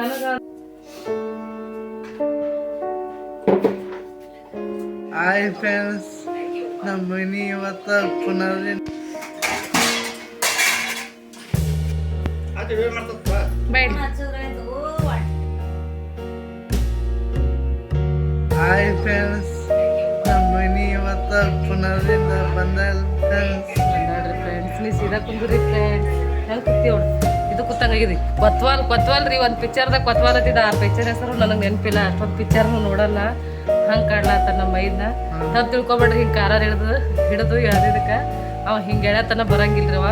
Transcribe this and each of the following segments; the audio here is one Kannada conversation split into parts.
ನನಗ ಹಾಯ್ ಫ್ರೆಂಡ್ಸ್ ನಮ್ಮ ಮನಿ ಇವತ್ತು ಪುನರ್ರಿ ಬೇಡ ಹಾಯ್ ಫ್ರೆಂಡ್ಸ್ ನಮ್ಮ ಮನಿ ಇವತ್ತು ಪುನರ್ರಿಂದ ಬಂದ ಫ್ರೆಂಡ್ಸ್ ನೋಡ್ರಿ ಫ್ರೆಂಡ್ಸ್ ನೀ ಸೀದಾ ಕುಂದ್ರಿ ಫ್ರೆಂಡ್ಸ್ ಹೆಂಗ್ ಕೂತೀವಿ ಇದು ಕೂತಂಗಾಗಿದೆ. ಕೊತ್ವಾಲ್ ಕೊತ್ವಾಲ್ ರೀ ಒಂದು ಪಿಕ್ಚರ್ದಾಗ ಕೊತ್ವಾಲ್ ಅತ್ತಿದ ಆ ಪಿಕ್ಚರ್ ಹೆಸರು ನನಗೆ ನೆನಪಿಲ್ಲ. ಅಷ್ಟೊಂದು ಪಿಕ್ಚರ್ನು ನೋಡಲ್ಲ. ಹಂಗೆ ಕಾಡ್ಲಾತ ನಮ್ಮ ಮೈದ್ನ. ನಾವು ತಿಳ್ಕೊಬೇಡ್ರಿ ಹಿಂಗೆ ಕಾರ ಹಿಡಿದು ಹಿಡಿದು ಎಳ್ದಿದ್ದಕ್ಕೆ. ಅವ ಹಿಂಗೆ ಎಳ್ಯಾತನ ಬರಂಗಿಲ್ರಿ ಅವ.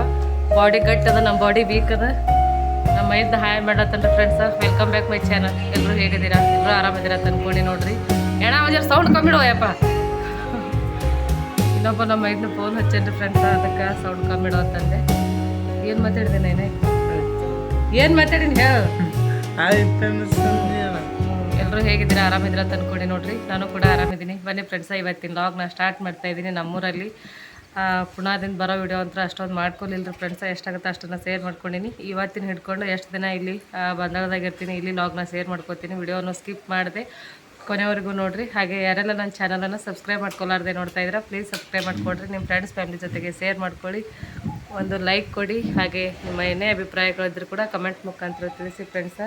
ಬಾಡಿ ಗಟ್ಟಿ ಅದ ನಮ್ಮ ಬಾಡಿ ವೀಕ್ ಅದ. ನಮ್ಮ ಮೈದ hi ಮಾಡತ್ತನ್ರಿ friends welcome back my channel ಎಲ್ಲರೂ ಹೇಗಿದ್ದೀರಾ ಎಲ್ಲರೂ ಆರಾಮಿದ್ದೀರಾ ಅಂತ ಅನ್ಕೊಂಡು ನೋಡ್ರಿ. ಎಣ ಒಂಜಾರ ಸೌಂಡ್ ಕಮ್ಮಿಡೋ ಯಪ್ಪ ಇನ್ನೊಬ್ಬ ನಮ್ಮ ಮೈದ್ನ ಫೋನ್ ಹಚ್ಚೇನ್ರಿ ಫ್ರೆಂಡ್ಸ್ ಅದಕ್ಕೆ ಸೌಂಡ್ ಕಮ್ಮಿಡೋ ಅಂತಂದೆ. ಏನು ಮಾತಾಡಿದೆ ನೇನೆ ಏನು ಮಾತಾಡಿನ ಹೇಳು. ಎಲ್ಲರೂ ಹೇಗಿದ್ದೀರಾ? ಆರಾಮಿದ್ದೀರಾ ಅಂತ ಅನ್ಕೊಂಡೆ ನೋಡ್ರಿ. ನಾನು ಕೂಡ ಆರಾಮಿದ್ದೀನಿ. ಬನ್ನಿ ಫ್ರೆಂಡ್ಸ ಇವತ್ತಿನ ಲಾಗ್ನ ಸ್ಟಾರ್ಟ್ ಮಾಡ್ತಾ ಇದ್ದೀನಿ ನಮ್ಮೂರಲ್ಲಿ. ಊರಲ್ಲಿ ಪುಣಾದಿಂದ ಬರೋ ವಿಡಿಯೋ ಅಂತ ಅಷ್ಟೊಂದು ಮಾಡ್ಕೊಲಿಲ್ರಿ ಫ್ರೆಂಡ್ಸ ಎಷ್ಟಾಗುತ್ತೆ ಅಷ್ಟನ್ನು ಶೇರ್ ಮಾಡ್ಕೊಂಡಿನಿ. ಇವತ್ತಿನ ಹಿಡ್ಕೊಂಡು ಎಷ್ಟು ದಿನ ಇಲ್ಲಿ ಬಂದಾಗದಾಗಿರ್ತೀನಿ ಇರ್ತೀನಿ ಇಲ್ಲಿ ಲಾಗ್ನ ಶೇರ್ ಮಾಡ್ಕೊತೀನಿ. ವಿಡಿಯೋನ ಸ್ಕಿಪ್ ಮಾಡಿದೆ ಕೊನೆವರೆಗೂ ನೋಡಿರಿ. ಹಾಗೆ ಯಾರೆಲ್ಲ ನನ್ನ ಚಾನಲನ್ನು ಸಬ್ಸ್ಕ್ರೈಬ್ ಮಾಡ್ಕೊಲಾರ್ದೆ ನೋಡ್ತಾ ಇದ್ರೆ ಪ್ಲೀಸ್ ಸಬ್ಸ್ಕ್ರೈಬ್ ಮಾಡ್ಕೊಡ್ರಿ. ನಿಮ್ಮ ಫ್ರೆಂಡ್ಸ್ ಫ್ಯಾಮಿಲಿ ಜೊತೆಗೆ ಶೇರ್ ಮಾಡ್ಕೊಳ್ಳಿ. ಒಂದು ಲೈಕ್ ಕೊಡಿ. ಹಾಗೆ ನಿಮ್ಮ ಏನೇ ಅಭಿಪ್ರಾಯಗಳಿದ್ರು ಕೂಡ ಕಮೆಂಟ್ ಮುಖಾಂತರ ತಿಳಿಸಿ ಫ್ರೆಂಡ್ಸ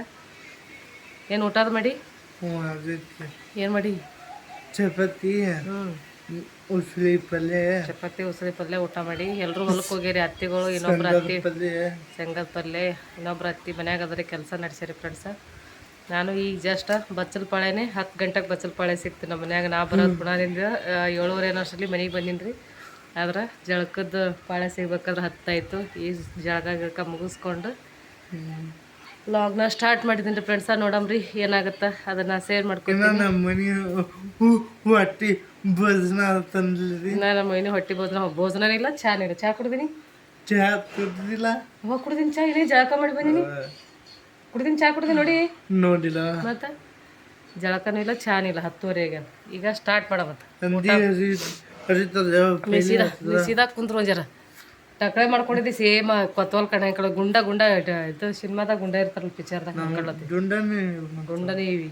ಏನು ಊಟದ ಮಾಡಿ? ಏನು ಮಾಡಿ? ಚಪಾತಿ. ಉಸ್ಲಿ ಪಲ್ಯ. ಚಪಾತಿ ಉಸಳಿ ಪಲ್ಯ ಊಟ ಮಾಡಿ. ಎಲ್ಲರೂ ಹೊಲಕ್ಕೆ ಹೋಗಿರಿ. ಅತ್ತಿಗಳು ಇನ್ನೊಬ್ರು ಅತ್ತಿ. ಶೇಂಗದ ಪಲ್ಯ. ಇನ್ನೊಬ್ರು ಅತ್ತಿ ಮನ್ಯಾಗ ಅದ್ರಿ ಕೆಲಸ ನಡೆಸ್ಯಾರಿ ಫ್ರೆಂಡ್ಸ ನಾನು ಈಗ ಜಸ್ಟ್ ಬಚ್ಚಲ್ ಪಾಳೆನೇ ಹತ್ತು ಗಂಟೆಗೆ ಬಚ್ಚಲ್ ಪಾಳೆ ಸಿಕ್ತು ನಮ್ಮ ಮನ್ಯಾಗ. ನಾ ಬರೋದು ಗುಣದಿಂದ ಏಳುವರೆ ಏನೋ ಅಷ್ಟರಲ್ಲಿ ಮನೆಗೆ ಬಂದೀನಿ ರೀ ಆದ್ರೆ ಜಳಕದ ಪಾಳೆ ಸಿಗ್ಬೇಕಾದ್ರೆ ಹತ್ತಾಯ್ತು. ಈ ಜಳಕ ಗಿಳಕ ಮುಗಿಸ್ಕೊಂಡು ಲಾಗ್ನ ಸ್ಟಾರ್ಟ್ ಮಾಡಿದ್ದೀನಿ ರೀ ಫ್ರೆಂಡ್ಸ ನೋಡಮ್ರಿ ಏನಾಗುತ್ತೆ? ಅದನ್ನ ಸೇರ್ ಮಾಡ್ಕೊಂಡು ನಮ್ಮ ಹೊಟ್ಟಿ ಭೋಜನ ನಾನು ನಮ್ಮ ಮನೆ ಹೊಟ್ಟಿ ಭೋಜನ ಭೋಜನ ಇಲ್ಲ ಚಾ ಇಲ್ಲ. ಚಾ ಕುಡ್ದೀನಿ? ಚಾ ಕುಡ್ದಿಲ್ಲ. ಹೋಗಿ ಕುಡ್ದೀನಿ ಚಾ. ಇಲ್ಲಿ ಜಳಕ ಮಾಡಿ ಬಂದೀನಿ. ಕುಡ್ದೀನಿ ಚಾ ಕುಡ್ದೀನಿ ನೋಡಿ. ನೋಡಿಲ್ಲ. ಮತ್ತೆ? ಜಳಕನೂ ಇಲ್ಲ ಚಾನಿಲ್ಲ ಹತ್ತುವರೆಗೆ. ಈಗ ಸ್ಟಾರ್ಟ್ ಮಾಡಮತ್ತ. ತಂದಿ ಹರಿತದ ಸೀದಾ ನೀ ಸೀದಾ ಕುಂತ್ರು ಒಂಜರ ಟಕಳೆ ಮಾಡ್ಕೊಂಡಿದ್ದಿ ಸೇಮ್ ಕೊತ್ತವಲ್ ಕಡೆ ಕಡೆ ಗುಂಡ ಗುಂಡ ಇದು ಸಿನಿಮಾದಾಗ ಗುಂಡ ಇರ್ತಾರಲ್ಲ ಪಿಕ್ಚರ್ದಾಗ ಹಾಕೊಳ್ಳತ್ತಿ ಗುಂಡನೆ ಇವಿ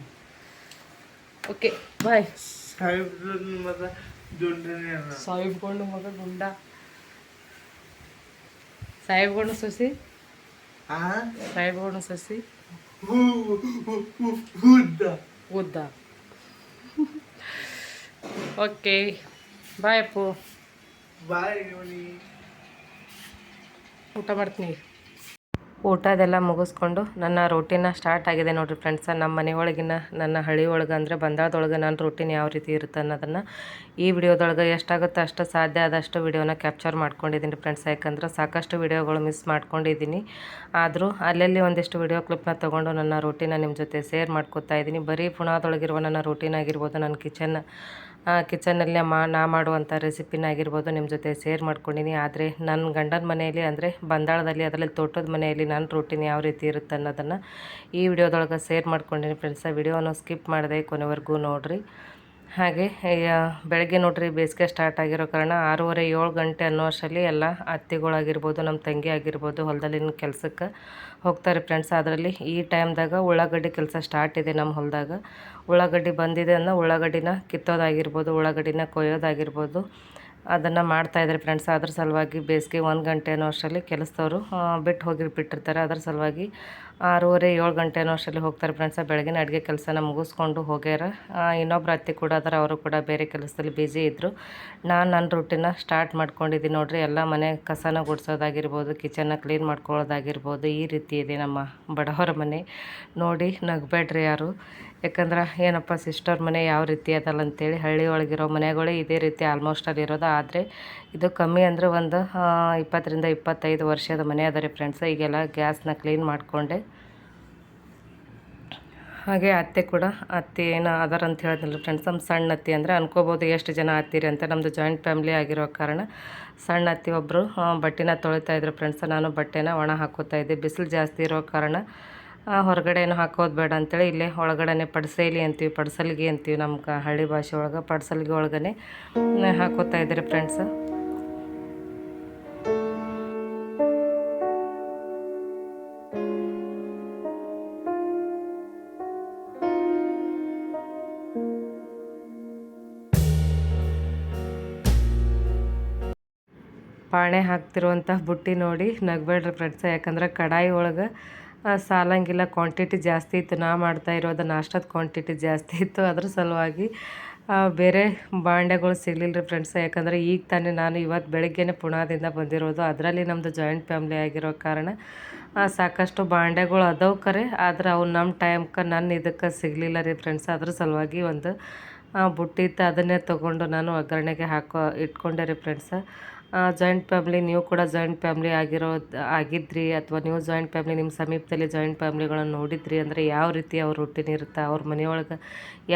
ಓಕೆ ಬಾಯ್ ಸಾಹಿಬ್ಗೊಂಡು ಮಗ ಗುಂಡ. ಸಾಹಿಬ್ಗೊಂಡು ಸೊಸಿ? ಆ? ಸಾಹಿಬ್ಗೊಂಡು ಸೊಸಿ? ಉದ್ದ. Okay bye Appu. ಬಾಯ್ ಊಟ ಮಾಡ್ತೀನಿ. ಊಟದೆಲ್ಲ ಮುಗಿಸ್ಕೊಂಡು ನನ್ನ ರೂಟೀನ ಸ್ಟಾರ್ಟ್ ಆಗಿದೆ ನೋಡಿರಿ ಫ್ರೆಂಡ್ಸ ನಮ್ಮ ಮನೆ ಒಳಗಿನ ನನ್ನ ಹಳ್ಳಿ ಒಳಗೆ ಅಂದರೆ ಬಂದಾಳದೊಳಗೆ ನನ್ನ ರೂಟೀನ್ ಯಾವ ರೀತಿ ಇರುತ್ತೆ ಅನ್ನೋದನ್ನು ಈ ವಿಡಿಯೋದೊಳಗೆ ಎಷ್ಟಾಗುತ್ತೆ ಅಷ್ಟು ಸಾಧ್ಯ ಆದಷ್ಟು ವಿಡಿಯೋನ ಕ್ಯಾಪ್ಚರ್ ಮಾಡ್ಕೊಂಡಿದ್ದೀನಿ ಫ್ರೆಂಡ್ಸ್ ಯಾಕಂದ್ರೆ ಸಾಕಷ್ಟು ವಿಡಿಯೋಗಳು ಮಿಸ್ ಮಾಡ್ಕೊಂಡಿದ್ದೀನಿ. ಆದರೂ ಅಲ್ಲಲ್ಲಿ ಒಂದಿಷ್ಟು ವಿಡಿಯೋ ಕ್ಲಿಪ್ನ ತೊಗೊಂಡು ನನ್ನ ರೂಟೀನ ನಿಮ್ಮ ಜೊತೆ ಶೇರ್ ಮಾಡ್ಕೊತಾ ಇದ್ದೀನಿ. ಬರೀ ಪುಣಾದೊಳಗಿರುವ ನನ್ನ ರೂಟೀನ್ ಆಗಿರ್ಬೋದು ನನ್ನ ಕಿಚನ್ ಕಿಚನಲ್ಲಿ ಮಾ ನಾ ಮಾಡುವಂಥ ರೆಸಿಪಿನ ಆಗಿರ್ಬೋದು ನಿಮ್ಮ ಜೊತೆ ಶೇರ್ ಮಾಡ್ಕೊಂಡಿನಿ. ಆದರೆ ನನ್ನ ಗಂಡನ ಮನೆಯಲ್ಲಿ, ಅಂದರೆ ಬಂದಾಳದಲ್ಲಿ, ಅದರಲ್ಲಿ ತೋಟದ ಮನೆಯಲ್ಲಿ ನನ್ನ ರೂಟೀನ್ ಯಾವ ರೀತಿ ಇರುತ್ತೆ ಅನ್ನೋದನ್ನು ಈ ವಿಡಿಯೋದೊಳಗೆ ಶೇರ್ ಮಾಡ್ಕೊಂಡಿನಿ ಫ್ರೆಂಡ್ಸ ವಿಡಿಯೋನ ಸ್ಕಿಪ್ ಮಾಡಿದೆ ಕೊನೆವರೆಗೂ ನೋಡಿರಿ. ಹಾಗೆ ಬೆಳಗ್ಗೆ ನೋಡ್ರಿ ಬೇಸಿಗೆ ಸ್ಟಾರ್ಟ್ ಆಗಿರೋ ಕಾರಣ ಆರೂವರೆ ಏಳು ಗಂಟೆ ಅನ್ನೋ ಅಷ್ಟರಲ್ಲಿ ಎಲ್ಲ ಅತ್ತಿಗಳಾಗಿರ್ಬೋದು, ನಮ್ಮ ತಂಗಿ ಆಗಿರ್ಬೋದು ಹೊಲದಲ್ಲಿನ ಕೆಲಸಕ್ಕೆ ಹೋಗ್ತಾರೆ ಫ್ರೆಂಡ್ಸ್ ಅದರಲ್ಲಿ ಈ ಟೈಮ್ದಾಗ ಉಳ್ಳಾಗಡ್ಡಿ ಕೆಲಸ ಸ್ಟಾರ್ಟ್ ಇದೆ ನಮ್ಮ ಹೊಲದಾಗ. ಉಳ್ಳಾಗಡ್ಡಿ ಬಂದಿದೆ ಅನ್ನೋ ಉಳ್ಳಾಗಡ್ಡಿನ ಕಿತ್ತೋದಾಗಿರ್ಬೋದು, ಉಳ್ಳಾಗಡ್ಡಿನ ಕೊಯ್ಯೋದಾಗಿರ್ಬೋದು ಅದನ್ನು ಮಾಡ್ತಾಯಿದ್ದಾರೆ ಫ್ರೆಂಡ್ಸ್ ಅದ್ರ ಸಲುವಾಗಿ ಬೇಸಿಗೆ ಒಂದು ಗಂಟೆ ಅನ್ನೋ ಅಷ್ಟರಲ್ಲಿ ಕೆಲಸದವರು ಬಿಟ್ಟು ಹೋಗಿ ಬಿಟ್ಟಿರ್ತಾರೆ ಅದ್ರ ಸಲುವಾಗಿ ಆರೂವರೆ ಏಳು ಗಂಟೆ ಅನ್ನೋ ಅಷ್ಟರಲ್ಲಿ ಹೋಗ್ತಾರೆ ಫ್ರೆಂಡ್ಸ ಬೆಳಗಿನ ಅಡುಗೆ ಕೆಲಸನ ಮುಗಿಸ್ಕೊಂಡು ಹೋಗ್ಯಾರ. ಇನ್ನೊಬ್ಬರು ಅತ್ತೆ ಕೂಡ ಅದರ, ಅವರು ಕೂಡ ಬೇರೆ ಕೆಲಸದಲ್ಲಿ ಬ್ಯುಸಿ ಇದ್ದರು ನಾನು ನನ್ನ ರೂಟೀನ ಸ್ಟಾರ್ಟ್ ಮಾಡ್ಕೊಂಡಿದ್ದೀನಿ ನೋಡಿರಿ. ಎಲ್ಲ ಮನೆ ಕಸನ ಗುಡಿಸೋದಾಗಿರ್ಬೋದು ಕಿಚನ್ನ ಕ್ಲೀನ್ ಮಾಡ್ಕೊಳ್ಳೋದಾಗಿರ್ಬೋದು, ಈ ರೀತಿ ಇದೆ ನಮ್ಮ ಬಡವರ ಮನೆ. ನೋಡಿ ನಗಬೇಡ್ರಿ ಯಾರು. ಯಾಕಂದ್ರೆ ಏನಪ್ಪ ಸಿಸ್ಟರ್ ಮನೆ ಯಾವ ರೀತಿ ಅದಲ್ಲ ಅಂತೇಳಿ ಹಳ್ಳಿ ಒಳಗಿರೋ ಮನೆಗಳೇ ಇದೇ ರೀತಿ ಆಲ್ಮೋಸ್ಟ್ ಅಲ್ಲಿ ಇರೋದು. ಆದರೆ ಇದು ಕಮ್ಮಿ ಅಂದರೆ ಒಂದು ಇಪ್ಪತ್ತರಿಂದ ಇಪ್ಪತ್ತೈದು ವರ್ಷದ ಮನೆ ಅದ ರೀ ಫ್ರೆಂಡ್ಸ್ ಈಗೆಲ್ಲ ಗ್ಯಾಸ್ನ ಕ್ಲೀನ್ ಮಾಡಿಕೊಂಡೆ. ಹಾಗೆ ಅತ್ತೆ ಕೂಡ, ಅತ್ತೆ ಏನೋ ಅದಾರ ಅಂತ ಹೇಳಿದ್ನಲ್ಲ ಫ್ರೆಂಡ್ಸ್ ನಮ್ಮ ಸಣ್ಣ ಅತ್ತಿ ಅಂದರೆ ಅನ್ಕೋಬೋದು ಎಷ್ಟು ಜನ ಅತ್ತೀರಿ ಅಂತ. ನಮ್ಮದು ಜಾಯಿಂಟ್ ಫ್ಯಾಮಿಲಿ ಆಗಿರೋ ಕಾರಣ ಸಣ್ಣ ಅತ್ತಿ ಒಬ್ಬರು ಬಟ್ಟೆನ ತೊಳಿತಾ ಇದ್ರು ಫ್ರೆಂಡ್ಸ್ ನಾನು ಬಟ್ಟೆನ ಒಣ ಹಾಕೋತಾ ಇದ್ದೆ. ಬಿಸಿಲು ಜಾಸ್ತಿ ಇರೋ ಕಾರಣ ಹೊರಗಡೆ ಏನು ಹಾಕೋದು ಬೇಡ ಅಂತೇಳಿ ಇಲ್ಲೇ ಒಳಗಡೆ ಪಡ್ಸೇಲಿ ಅಂತೀವಿ, ಪಡ್ಸಲ್ಗೆ ಅಂತೀವಿ ನಮ್ಮ ಹಳ್ಳಿ ಭಾಷೆ ಒಳಗೆ, ಪಡ್ಸಲ್ಗೆ ಒಳಗನೆ ಹಾಕೋತಾ ಇದ್ದಾರೆ ಫ್ರೆಂಡ್ಸ್ ಪಾಣೆ ಹಾಕ್ತಿರುವಂಥ ಬುಟ್ಟಿ ನೋಡಿ ನಗಬೇಡ್ರಿ ಫ್ರೆಂಡ್ಸ ಯಾಕಂದ್ರೆ ಕಡಾಯಿ ಒಳಗೆ ಸಾಲಂಗಿಲ್ಲ ಕ್ವಾಂಟಿಟಿ ಜಾಸ್ತಿ ಇತ್ತು. ನಾ ಮಾಡ್ತಾ ಇರೋದು ನಾಷ್ಟದ ಕ್ವಾಂಟಿಟಿ ಜಾಸ್ತಿ ಇತ್ತು. ಅದ್ರ ಸಲುವಾಗಿ ಬೇರೆ ಬಾಂಡೆಗಳು ಸಿಗಲಿಲ್ಲ ರೀ ಫ್ರೆಂಡ್ಸ್ ಯಾಕಂದರೆ ಈಗ ತಾನೇ ನಾನು ಇವತ್ತು ಬೆಳಗ್ಗೆನೇ ಪುಣಾದಿಂದ ಬಂದಿರೋದು. ಅದರಲ್ಲಿ ನಮ್ಮದು ಜಾಯಿಂಟ್ ಫ್ಯಾಮ್ಲಿ ಆಗಿರೋ ಕಾರಣ ಸಾಕಷ್ಟು ಬಾಂಡೆಗಳು ಅದಾವು ಕರೆ. ಆದ್ರೆ ಅವು ನಮ್ಮ ಟೈಮ್ಗೆ ನನ್ನ ಇದಕ್ಕೆ ಸಿಗಲಿಲ್ಲ ರೀ ಫ್ರೆಂಡ್ಸ್ ಅದ್ರ ಸಲುವಾಗಿ ಒಂದು ಬುಟ್ಟಿತ್ತು ಅದನ್ನೇ ತೊಗೊಂಡು ನಾನು ಒಗ್ಗರಣೆಗೆ ಹಾಕೋ, ಇಟ್ಕೊಂಡೆ ರೀ ಫ್ರೆಂಡ್ಸ ಜಾಯಿಂಟ್ ಫ್ಯಾಮ್ಲಿ ನೀವು ಕೂಡ ಜಾಯಿಂಟ್ ಫ್ಯಾಮ್ಲಿ ಆಗಿರೋ, ಆಗಿದ್ರಿ ಅಥವಾ ನೀವು ಜಾಯಿಂಟ್ ಫ್ಯಾಮ್ಲಿ ನಿಮ್ಮ ಸಮೀಪದಲ್ಲಿ ಜಾಯಿಂಟ್ ಫ್ಯಾಮ್ಲಿಗಳನ್ನು ನೋಡಿದ್ರಿ ಅಂದರೆ ಯಾವ ರೀತಿ ಅವ್ರ ರೂಟೀನ್ ಇರುತ್ತೆ, ಅವ್ರ ಮನೆಯೊಳಗೆ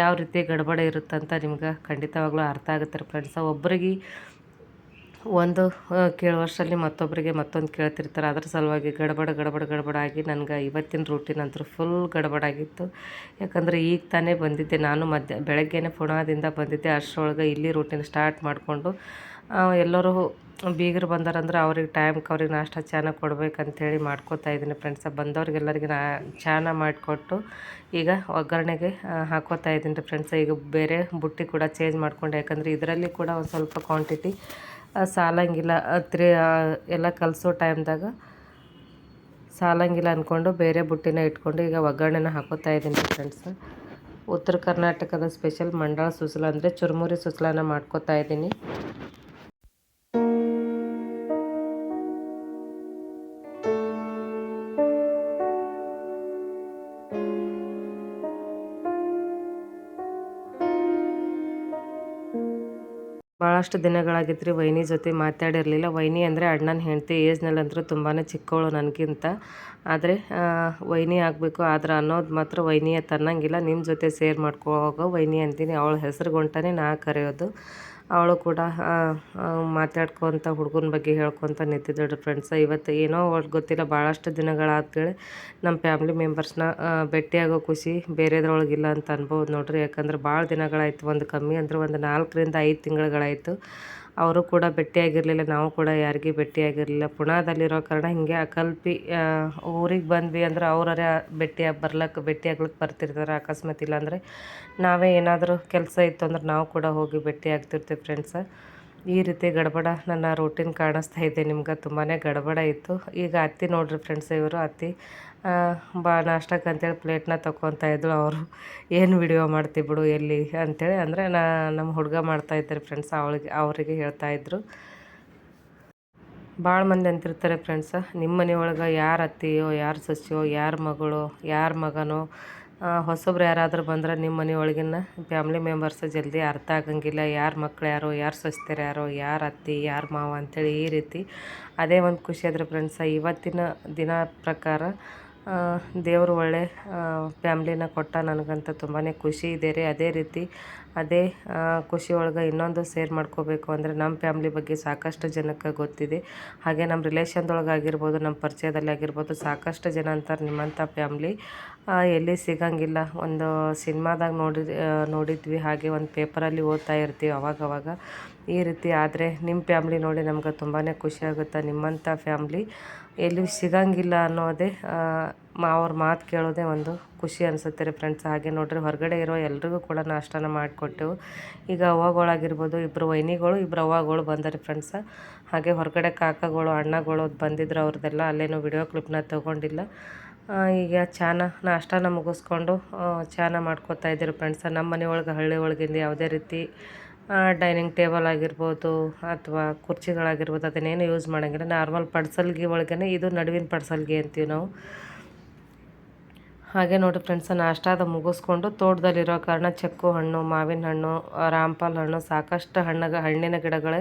ಯಾವ ರೀತಿ ಗಡಬಡ ಇರುತ್ತೆ ಅಂತ ನಿಮ್ಗೆ ಖಂಡಿತವಾಗ್ಲೂ ಅರ್ಥ ಆಗುತ್ತೆ ರೀ ಫ್ರೆಂಡ್ಸ ಒಬ್ಬರಿಗೆ ಒಂದು ಕೇಳು ವರ್ಷದಲ್ಲಿ ಮತ್ತೊಬ್ಬರಿಗೆ ಮತ್ತೊಂದು ಕೇಳ್ತಿರ್ತಾರೆ. ಅದ್ರ ಸಲುವಾಗಿ ಗಡಬಡ ಗಡಬಡ ಗಡಬಡ ಆಗಿ ನನಗೆ ಇವತ್ತಿನ ರೂಟೀನ್ ಅಂತೂ ಫುಲ್ ಗಡಬಡ ಆಗಿತ್ತು. ಯಾಕಂದರೆ ಈಗ ತಾನೇ ಬಂದಿದ್ದೆ. ನಾನು ಮಧ್ಯ, ಬೆಳಗ್ಗೆನೇ ಪುಣಾದಿಂದ ಬಂದಿದ್ದೆ. ಅಷ್ಟರೊಳಗೆ ಇಲ್ಲಿ ರೂಟೀನ್ ಸ್ಟಾರ್ಟ್ ಮಾಡಿಕೊಂಡು ಎಲ್ಲರೂ ಬೀಗರು ಬಂದಾರಂದ್ರೆ ಅವ್ರಿಗೆ ಟೈಮ್ಗೆ ಅವ್ರಿಗೆ ನಾಷ್ಟ, ಚಾನ ಕೊಡ್ಬೇಕಂತೇಳಿ ಮಾಡ್ಕೋತಾ ಇದ್ದೀನಿ ಫ್ರೆಂಡ್ಸ ಬಂದವ್ರಿಗೆಲ್ಲರಿಗೆ ನಾ ಚಾನ ಮಾಡಿಕೊಟ್ಟು ಈಗ ಒಗ್ಗರಣೆಗೆ ಹಾಕೋತಾ ಇದ್ದೀನಿ ರೀ ಫ್ರೆಂಡ್ಸ ಈಗ ಬೇರೆ ಬುಟ್ಟಿ ಕೂಡ ಚೇಂಜ್ ಮಾಡ್ಕೊಂಡೆ. ಯಾಕಂದರೆ ಇದರಲ್ಲಿ ಕೂಡ ಒಂದು ಸ್ವಲ್ಪ ಕ್ವಾಂಟಿಟಿ ಸಾಲಂಗಿಲ್ಲ. ತ್ರೀ ಎಲ್ಲ ಕಲಿಸೋ ಟೈಮ್ದಾಗ ಸಾಲಂಗಿಲ್ಲ ಅಂದ್ಕೊಂಡು ಬೇರೆ ಬುಟ್ಟಿನ ಇಟ್ಕೊಂಡು ಈಗ ಒಗ್ಗರಣೆನ ಹಾಕೋತಾ ಇದ್ದೀನಿ ರೀ ಫ್ರೆಂಡ್ಸ್ ಉತ್ತರ ಕರ್ನಾಟಕದ ಸ್ಪೆಷಲ್ ಮಂಡಳ ಸುಸಲ ಅಂದರೆ ಚುರುಮುರಿ ಸುಸಲನ ಮಾಡ್ಕೋತಾ ಇದ್ದೀನಿ. ಭಾಳಷ್ಟು ದಿನಗಳಾಗಿತ್ತು ರೀ ವೈನಿ ಜೊತೆ ಮಾತಾಡಿರಲಿಲ್ಲ. ವೈನಿ ಅಂದರೆ ಅಣ್ಣನ ಹೆಂಡತಿ ಏಜ್ನಲ್ಲಂತೂ ತುಂಬಾ ಚಿಕ್ಕವಳು ನನಗಿಂತ. ಆದರೆ ವೈನಿ ಆಗಬೇಕು ಆದ್ರೆ ಅನ್ನೋದು ಮಾತ್ರ ವೈನಿಯ ತನ್ನಂಗಿಲ್ಲ. ನಿಮ್ಮ ಜೊತೆ ಸೇರ್ ಮಾಡ್ಕೋವಾಗ ವೈನಿ ಅಂತೀನಿ. ಅವಳ ಹೆಸರುಗೊಂಟನೇ ನಾ ಕರೆಯೋದು. ಅವಳು ಕೂಡ ಮಾತಾಡ್ಕೊತ, ಹುಡುಗನ ಬಗ್ಗೆ ಹೇಳ್ಕೊತ ನಿಂತಿದ್ದಳು ಫ್ರೆಂಡ್ಸ್ ಇವತ್ತು ಏನೋ ಒಟ್ಟು ಗೊತ್ತಿಲ್ಲ ಭಾಳಷ್ಟು ದಿನಗಳಾದ್ಮೇಲೆ ನಮ್ಮ ಫ್ಯಾಮ್ಲಿ ಮೆಂಬರ್ಸ್ನ ಭೇಟಿಯಾಗೋ ಖುಷಿ ಬೇರೆದ್ರೊಳಗಿಲ್ಲ ಅಂತ ಅನ್ಬೋದು ನೋಡ್ರಿ. ಯಾಕಂದ್ರೆ ಭಾಳ ದಿನಗಳಾಯಿತು, ಒಂದು ಕಮ್ಮಿ ಅಂದ್ರೆ ಒಂದು ನಾಲ್ಕರಿಂದ ಐದು ತಿಂಗಳುಗಳಾಯಿತು. ಅವರು ಕೂಡ ಭೇಟಿಯಾಗಿರಲಿಲ್ಲ, ನಾವು ಕೂಡ ಯಾರಿಗೂ ಭೇಟಿಯಾಗಿರಲಿಲ್ಲ. ಪುಣಾದಲ್ಲಿರೋ ಕಾರಣ ಹಿಂಗೆ ಅಕಲ್ಪಿ ಊರಿಗೆ ಬಂದ್ವಿ ಅಂದ್ರೆ ಅವರೇ ಭೇಟಿ ಬರ್ಲಕ್ಕೆ ಭೇಟಿಯಾಗ್ಲಿಕ್ಕೆ ಬರ್ತಿರ್ತಾರೆ ಅಕಸ್ಮಾತ್ ಇಲ್ಲಾಂದರೆ ನಾವೇ ಏನಾದರೂ ಕೆಲಸ ಇತ್ತು ಅಂದ್ರೆ ನಾವು ಕೂಡ ಹೋಗಿ ಭೇಟಿ ಆಗ್ತಿರ್ತೀವಿ ಫ್ರೆಂಡ್ಸ ಈ ರೀತಿ ಗಡಬಡ ನನ್ನ ರೂಟೀನ್ ಕಾಣಿಸ್ತಾ ಇದೆ. ನಿಮ್ಗೆ ತುಂಬಾ ಗಡಬಡ ಇತ್ತು. ಈಗ ಅತ್ತಿ ನೋಡ್ರಿ ಫ್ರೆಂಡ್ಸ್ ಇವರು, ಅತ್ತಿ ಬಾ, ನಾಷ್ಟಕ್ಕೆ ಅಂತೇಳಿ ಪ್ಲೇಟ್ನ ತಗೊತಾ ಇದ್ರು ಅವರು, ಏನು ವಿಡಿಯೋ ಮಾಡ್ತಿ ಬಿಡು ಎಲ್ಲಿ? ಅಂತೇಳಿ ಅಂದರೆ ನಾ ನಮ್ಮ ಹುಡುಗ ಮಾಡ್ತಾ ಇದ್ದಾರೆ ಫ್ರೆಂಡ್ಸ್ ಅವಳಿಗೆ, ಅವರಿಗೆ ಹೇಳ್ತಾ ಇದ್ರು. ಭಾಳ ಮಂದಿ ಅಂತಿರ್ತಾರೆ ಫ್ರೆಂಡ್ಸ ನಿಮ್ಮ ಮನೆಯೊಳಗೆ ಯಾರು ಅತ್ತಿಯೋ, ಯಾರು ಸಸ್ಯೋ, ಯಾರ ಮಗಳು, ಯಾರ ಮಗನೋ ಹೊಸಬ್ರು ಯಾರಾದರೂ ಬಂದ್ರೆ ನಿಮ್ಮ ಮನೆಯೊಳಗಿನ ಫ್ಯಾಮ್ಲಿ ಮೆಂಬರ್ಸ್ ಜಲ್ದಿ ಅರ್ಥ ಆಗಂಗಿಲ್ಲ. ಯಾರು ಮಕ್ಳು ಯಾರು ಯಾರು ಸೊಸ್ತಿರು ಯಾರೋ, ಯಾರು ಅತ್ತಿ, ಯಾರು ಮಾವ ಅಂಥೇಳಿ ಈ ರೀತಿ ಅದೇ ಒಂದು ಖುಷಿ ಆದ್ರೆ ಫ್ರೆಂಡ್ಸ ಇವತ್ತಿನ ದಿನ ಪ್ರಕಾರ ದೇವರು ಒಳ್ಳೆ ಫ್ಯಾಮ್ಲಿನ ಕೊಟ್ಟ ನನಗಂತ ತುಂಬಾ ಖುಷಿ ಇದೆ ರೀ. ಅದೇ ರೀತಿ ಅದೇ ಖುಷಿ ಒಳಗೆ ಇನ್ನೊಂದು ಸೇರ್ ಮಾಡ್ಕೋಬೇಕು ಅಂದರೆ ನಮ್ಮ ಫ್ಯಾಮ್ಲಿ ಬಗ್ಗೆ ಸಾಕಷ್ಟು ಜನಕ್ಕೆ ಗೊತ್ತಿದೆ. ಹಾಗೆ ನಮ್ಮ ರಿಲೇಷನ್ದೊಳಗೆ ಆಗಿರ್ಬೋದು ನಮ್ಮ ಪರಿಚಯದಲ್ಲಿ ಆಗಿರ್ಬೋದು ಸಾಕಷ್ಟು ಜನ ಅಂತಾರೆ ನಿಮ್ಮಂಥ ಫ್ಯಾಮ್ಲಿ. ಎಲ್ಲಿ ಸಿಗಂಗಿಲ್ಲ. ಒಂದು ಸಿನಿಮಾದಾಗ ನೋಡಿ ನೋಡಿದ್ವಿ. ಹಾಗೆ ಒಂದು ಪೇಪರಲ್ಲಿ ಓದ್ತಾ ಇರ್ತೀವಿ ಅವಾಗವಾಗ. ಈ ರೀತಿ ಆದರೆ ನಿಮ್ಮ ಫ್ಯಾಮ್ಲಿ ನೋಡಿ ನಮ್ಗೆ ತುಂಬಾ ಖುಷಿ ಆಗುತ್ತೆ? ನಿಮ್ಮಂಥ ಫ್ಯಾಮ್ಲಿ ಎಲ್ಲಿ ಸಿಗಂಗಿಲ್ಲ ಅನ್ನೋದೇ ಮಾ, ಅವ್ರ ಮಾತು ಕೇಳೋದೇ ಒಂದು ಖುಷಿ ಅನಿಸುತ್ತೆ ರೀ ಫ್ರೆಂಡ್ಸ್ ಹಾಗೆ ನೋಡ್ರಿ ಹೊರಗಡೆ ಇರೋ ಎಲ್ರಿಗೂ ಕೂಡ ನಾಷ್ಟನ ಮಾಡಿಕೊಟ್ಟೆವು ಈಗ ಅವ್ವಗಳಾಗಿರ್ಬೋದು ಇಬ್ಬರು ವೈನಿಗಳು ಇಬ್ಬರು ಅವ್ವಗಳು ಬಂದರಿ ಫ್ರೆಂಡ್ಸ ಹಾಗೆ ಹೊರಗಡೆ ಕಾಕಗಳು, ಅಣ್ಣಗಳು ಬಂದಿದ್ರು ಅವ್ರದ್ದೆಲ್ಲ ಅಲ್ಲೇನೋ ವಿಡಿಯೋ ಕ್ಲಿಪ್ನ ತೊಗೊಂಡಿಲ್ಲ. ಈಗ ಚಾನ, ನಾಷ್ಟನ ಮುಗಿಸ್ಕೊಂಡು ಚಾನ ಮಾಡ್ಕೋತಾ ಇದ್ದೀರಿ ಫ್ರೆಂಡ್ಸ ನಮ್ಮ ಮನೆ ಒಳಗೆ, ಹಳ್ಳಿ ಒಳಗಿಂದ ಯಾವುದೇ ರೀತಿ ಡೈನಿಂಗ್ ಟೇಬಲ್ ಆಗಿರ್ಬೋದು ಅಥವಾ ಕುರ್ಚಿಗಳಾಗಿರ್ಬೋದು, ಅದನ್ನೇನು ಯೂಸ್ ಮಾಡೋಂಗಿಲ್ಲ. ನಾರ್ಮಲ್ ಪಡ್ಸಲ್ಗಿ ಒಳಗೇ ಇದು ನಡುವಿನ ಪಡ್ಸಲ್ಗಿ ಅಂತೀವಿ ನಾವು. ಹಾಗೆ ನೋಡಿ ಫ್ರೆಂಡ್ಸ್ ನಾಷ್ಟಾದ ಮುಗಿಸ್ಕೊಂಡು ತೋಟದಲ್ಲಿರೋ ಕಾರಣ ಚೆಕ್ಕು ಹಣ್ಣು, ಮಾವಿನ ಹಣ್ಣು, ರಾಮ್ಪಾಲ್ ಹಣ್ಣು ಸಾಕಷ್ಟು ಹಣ್ಣಗ, ಹಣ್ಣಿನ ಗಿಡಗಳೇ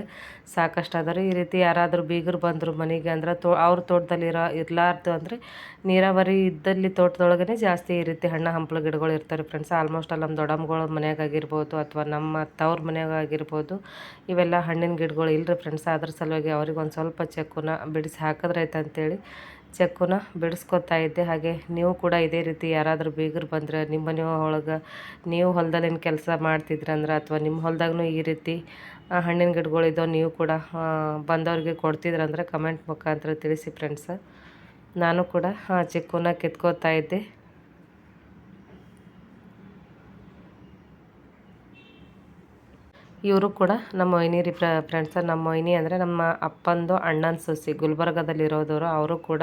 ಸಾಕಷ್ಟು ಅದಾವೆ ಈ ರೀತಿ ಯಾರಾದರೂ ಬೀಗರು ಬಂದರು ಮನೆಗೆ ಅಂದ್ರೆ ತೋ ಅವ್ರ ತೋಟದಲ್ಲಿರೋ ಇರಲಾರ್ದು ಅಂದರೆ ನೀರಾವರಿ ಇದ್ದಲ್ಲಿ ತೋಟದೊಳಗೇ ಜಾಸ್ತಿ ಈ ರೀತಿ ಹಣ್ಣು ಹಂಪಲು ಗಿಡಗಳು ಇರ್ತಾರೆ ಫ್ರೆಂಡ್ಸ್ ಆಲ್ಮೋಸ್ಟ್ ಅಲ್ಲಿ ನಮ್ಮ ದೊಡ್ಡಮ್ಮಗಳ ಮನೆಯಾಗಿರ್ಬೋದು ಅಥವಾ ನಮ್ಮ ತವ್ರ ಮನೆಯಾಗಿರ್ಬೋದು ಇವೆಲ್ಲ ಹಣ್ಣಿನ ಗಿಡಗಳು ಇಲ್ಲರಿ ಫ್ರೆಂಡ್ಸ್ ಅದ್ರ ಸಲುವಾಗಿ ಅವ್ರಿಗೆ ಒಂದು ಸ್ವಲ್ಪ ಚೆಕ್ಕುನ ಬಿಡಿಸಿ ಹಾಕಿದ್ರೈತೆ ಅಂತೇಳಿ ಚೆಕ್ಕುನ ಬಿಡಿಸ್ಕೊತಾ ಇದ್ದೆ. ಹಾಗೆ ನೀವು ಕೂಡ ಇದೇ ರೀತಿ ಯಾರಾದರೂ ಬೀಗರು ಬಂದರೆ ನಿಮ್ಮ ಮನೆ ಒಳಗೆ ನೀವು ಹೊಲದಲ್ಲಿನ ಕೆಲಸ ಮಾಡ್ತಿದ್ರಂದ್ರೆ ಅಥವಾ ನಿಮ್ಮ ಹೊಲದಾಗೂ ಈ ರೀತಿ ಹಣ್ಣಿನ ಗಿಡಗಳಿದ್ದೋ ನೀವು ಕೂಡ ಬಂದವ್ರಿಗೆ ಕೊಡ್ತಿದ್ರಂದ್ರೆ ಕಮೆಂಟ್ ಮುಖಾಂತರ ತಿಳಿಸಿ ಫ್ರೆಂಡ್ಸ ನಾನು ಕೂಡ ಚೆಕ್ಕನ್ನು ಚಿಕ್ಕುನ ಕಿತ್ಕೋತಾ ಇದ್ದೆ. ಇವರು ಕೂಡ ನಮ್ಮ ಫ್ರ ಫ್ರೆಂಡ್ಸ ನಮ್ಮ ಮೊಯ್ನಿ ಅಂದರೆ ನಮ್ಮ ಅಪ್ಪಂದು ಅಣ್ಣನ ಸೊಸಿ, ಗುಲ್ಬರ್ಗದಲ್ಲಿರೋದವರು, ಅವರು ಕೂಡ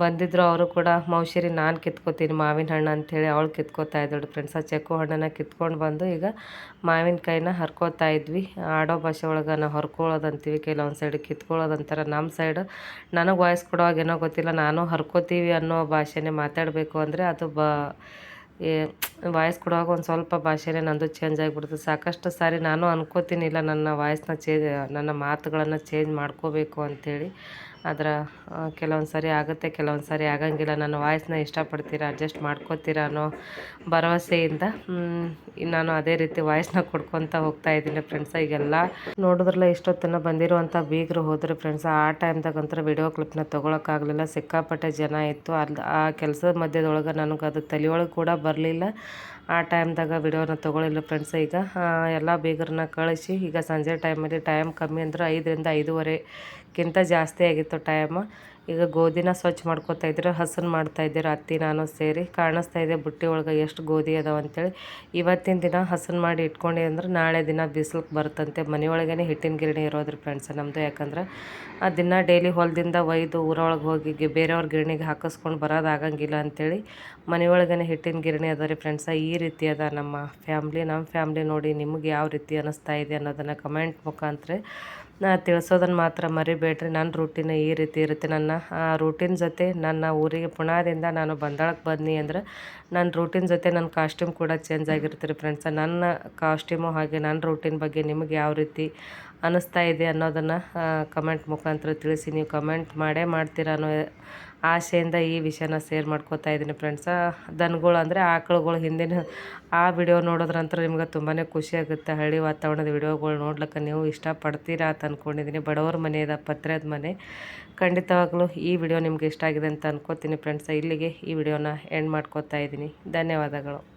ಬಂದಿದ್ದರು ಅವರು ಕೂಡ ಮೌಶಿರಿ ನಾನು ಕಿತ್ಕೋತೀನಿ ಮಾವಿನ ಹಣ್ಣು ಅಂಥೇಳಿ ಅವಳು ಕಿತ್ಕೋತಾ ಇದ್ದಳು ಫ್ರೆಂಡ್ಸ್ ಚೆಕ್ಕು ಹಣ್ಣನ್ನು ಕಿತ್ಕೊಂಡು ಬಂದು ಈಗ ಮಾವಿನಕಾಯಿನ ಹರ್ಕೋತಾ ಇದ್ವಿ. ಆಡೋ ಭಾಷೆ ಒಳಗೆ ನಾವು ಹರ್ಕೊಳ್ಳೋದಂತೀವಿ. ಕೆಲವೊಂದು ಸೈಡ್ ಕಿತ್ಕೊಳ್ಳೋದಂತಾರೆ. ನಮ್ಮ ಸೈಡ್ ನನಗೆ ವಾಯ್ಸ್ ಕೊಡೋವಾಗೇನೋ ಗೊತ್ತಿಲ್ಲ. ನಾನು ಹರ್ಕೋತೀವಿ ಅನ್ನೋ ಭಾಷೆನೇ ಮಾತಾಡಬೇಕು ಅಂದರೆ ಅದು ಬ ವಾಯ್ಸ್ ಕೊಡುವಾಗ ಒಂದು ಸ್ವಲ್ಪ ಭಾಷೆನೇ ನಂದು ಚೇಂಜ್ ಆಗಿಬಿಡ್ತು. ಸಾಕಷ್ಟು ಸಾರಿ ನಾನು ಅನ್ಕೋತೀನಿ, ಇಲ್ಲ ನನ್ನ ವಾಯ್ಸ್ನ ಚೇ ನನ್ನ ಮಾತುಗಳನ್ನು ಚೇಂಜ್ ಮಾಡ್ಕೋಬೇಕು ಅಂಥೇಳಿ ಆದ್ರೆ ಕೆಲವೊಂದು ಸಾರಿ ಆಗುತ್ತೆ, ಕೆಲವೊಂದು ಸಾರಿ ಆಗಂಗಿಲ್ಲ. ನನ್ನ ವಾಯ್ಸ್ನ ಇಷ್ಟಪಡ್ತೀರಾ ಅಡ್ಜಸ್ಟ್ ಮಾಡ್ಕೋತೀರ ಅನ್ನೋ ಭರವಸೆಯಿಂದ ನಾನು ಅದೇ ರೀತಿ ವಾಯ್ಸ್ನ ಕೊಡ್ಕೊತ ಹೋಗ್ತಾ ಇದ್ದೀನಿ ಫ್ರೆಂಡ್ಸ ಈಗೆಲ್ಲ ನೋಡಿದ್ರಲ್ಲ ಇಷ್ಟೊತ್ತನ ಬಂದಿರುವಂಥ ಬೀಗರು ಹೋದರೆ ಫ್ರೆಂಡ್ಸ್ ಆ ಟೈಮ್ದಾಗ ಒಂಥರ ವಿಡಿಯೋ ಕ್ಲಿಪ್ನ ತೊಗೊಳಕ್ಕಾಗಲಿಲ್ಲ ಸಿಕ್ಕಾಪಟ್ಟೆ ಜನ ಇತ್ತು. ಅಲ್ಲಿ ಆ ಕೆಲಸದ ಮಧ್ಯದೊಳಗೆ ನನಗೆ ಅದು ತಲೆಯೊಳಗೆ ಕೂಡ ಬರಲಿಲ್ಲ. ಆ ಟೈಮ್ದಾಗ ವಿಡಿಯೋನ ತೊಗೊಳಿಲ್ಲ ಫ್ರೆಂಡ್ಸ್ ಈಗ ಎಲ್ಲ ಬೀಗರನ್ನ ಕಳಿಸಿ, ಈಗ ಸಂಜೆ ಟೈಮಲ್ಲಿ ಟೈಮ್ ಕಮ್ಮಿ ಅಂದ್ರೆ ಐದರಿಂದ ಐದೂವರೆಗಿಂತ ಜಾಸ್ತಿ ಆಗಿತ್ತು ಟೈಮ್ ಈಗ ಗೋಧಿನ ಸ್ವಚ್ಛ ಮಾಡ್ಕೊತಾ ಇದ್ರು ಹಸನ್ ಮಾಡ್ತಾ ಇದ್ದೀರ ಅತ್ತಿ ನಾನು ಸೇರಿ ಕಾಣಿಸ್ತಾ ಇದೆ ಬುಟ್ಟಿ ಒಳಗೆ ಎಷ್ಟು ಗೋಧಿ ಅದಾವ ಅಂತೇಳಿ. ಇವತ್ತಿನ ದಿನ ಹಸನ್ ಮಾಡಿ ಇಟ್ಕೊಂಡಿ ಅಂದ್ರೆ ನಾಳೆ ದಿನ ಬಿಸಿಲಿಗೆ ಬರುತ್ತಂತೆ. ಮನೆಯೊಳಗೇ ಹಿಟ್ಟಿನ ಗಿರಣಿ ಇರೋದ್ರಿ ಫ್ರೆಂಡ್ಸ್ ನಮ್ಮದು ಯಾಕಂದ್ರೆ ಆ ದಿನ ಡೈಲಿ ಹೊಲದಿಂದ ಒಯ್ದು ಊರೊಳಗೆ ಹೋಗಿ ಬೇರೆಯವ್ರ ಗಿರಣಿಗೆ ಹಾಕಿಸ್ಕೊಂಡು ಬರೋದು ಆಗಂಗಿಲ್ಲ ಅಂತೇಳಿ ಮನೆಯೊಳಗೇ ಹಿಟ್ಟಿನ ಗಿರಣಿ ಅದ ರೀ ಫ್ರೆಂಡ್ಸ ಈ ರೀತಿ ಅದ ನಮ್ಮ ಫ್ಯಾಮ್ಲಿ ನಮ್ಮ ಫ್ಯಾಮ್ಲಿ ನೋಡಿ ನಿಮ್ಗೆ ಯಾವ ರೀತಿ ಅನ್ನಿಸ್ತಾ ಇದೆ ಅನ್ನೋದನ್ನು ಕಮೆಂಟ್ ಮುಖಾಂತರ ತಿಳಿಸೋದನ್ನು ಮಾತ್ರ ಮರಿಬೇಡ್ರಿ. ನನ್ನ ರೂಟೀನ್ ಈ ರೀತಿ ಇರುತ್ತೆ. ನನ್ನ ರೂಟೀನ್ ಜೊತೆ ನನ್ನ ಊರಿಗೆ ಪುಣಾದಿಂದ ನಾನು ಬಂದಾಳಕ್ಕೆ ಬಂದ್ನಿ ಅಂದ್ರೆ ನನ್ನ ರೂಟೀನ್ ಜೊತೆ ನನ್ನ ಕಾಸ್ಟ್ಯೂಮ್ ಕೂಡ ಚೇಂಜ್ ಆಗಿರುತ್ತೆ ರೀ ಫ್ರೆಂಡ್ಸ ನನ್ನ ಕಾಸ್ಟ್ಯೂಮು ಹಾಗೆ ನನ್ನ ರೂಟೀನ್ ಬಗ್ಗೆ ನಿಮಗೆ ಯಾವ ರೀತಿ ಅನ್ನಿಸ್ತಾ ಇದೆ ಅನ್ನೋದನ್ನು ಕಮೆಂಟ್ ಮುಖಾಂತರ ತಿಳಿಸಿ. ನೀವು ಕಮೆಂಟ್ ಮಾಡೇ ಮಾಡ್ತೀರ ಅನ್ನೋ ಆಸೆಯಿಂದ ಈ ವಿಷಯನ ಶೇರ್ ಮಾಡ್ಕೋತಾ ಇದ್ದೀನಿ ಫ್ರೆಂಡ್ಸ ದನಗಳು ಅಂದರೆ ಆಕಳುಗಳು ಹಿಂದಿನ ಆ ವಿಡಿಯೋ ನೋಡೋದ್ರ ನಂತರ ನಿಮ್ಗೆ ತುಂಬಾ ಖುಷಿ ಆಗುತ್ತೆ. ಹಳ್ಳಿ ವಾತಾವರಣದ ವಿಡಿಯೋಗಳು ನೋಡ್ಲಿಕ್ಕೆ ನೀವು ಇಷ್ಟಪಡ್ತೀರಾ ಅಂತ ಅಂದ್ಕೊಂಡಿದ್ದೀನಿ ಬಡವರ ಮನೆ ಇದೆ ಪತ್ರದ ಮನೆ. ಖಂಡಿತವಾಗ್ಲೂ ಈ ವಿಡಿಯೋ ನಿಮ್ಗೆ ಇಷ್ಟ ಆಗಿದೆ ಅಂತ ಅನ್ಕೋತೀನಿ ಫ್ರೆಂಡ್ಸ ಇಲ್ಲಿಗೆ ಈ ವಿಡಿಯೋನ ಎಂಡ್ ಮಾಡ್ಕೋತಾ ಇದ್ದೀನಿ. ಧನ್ಯವಾದಗಳು.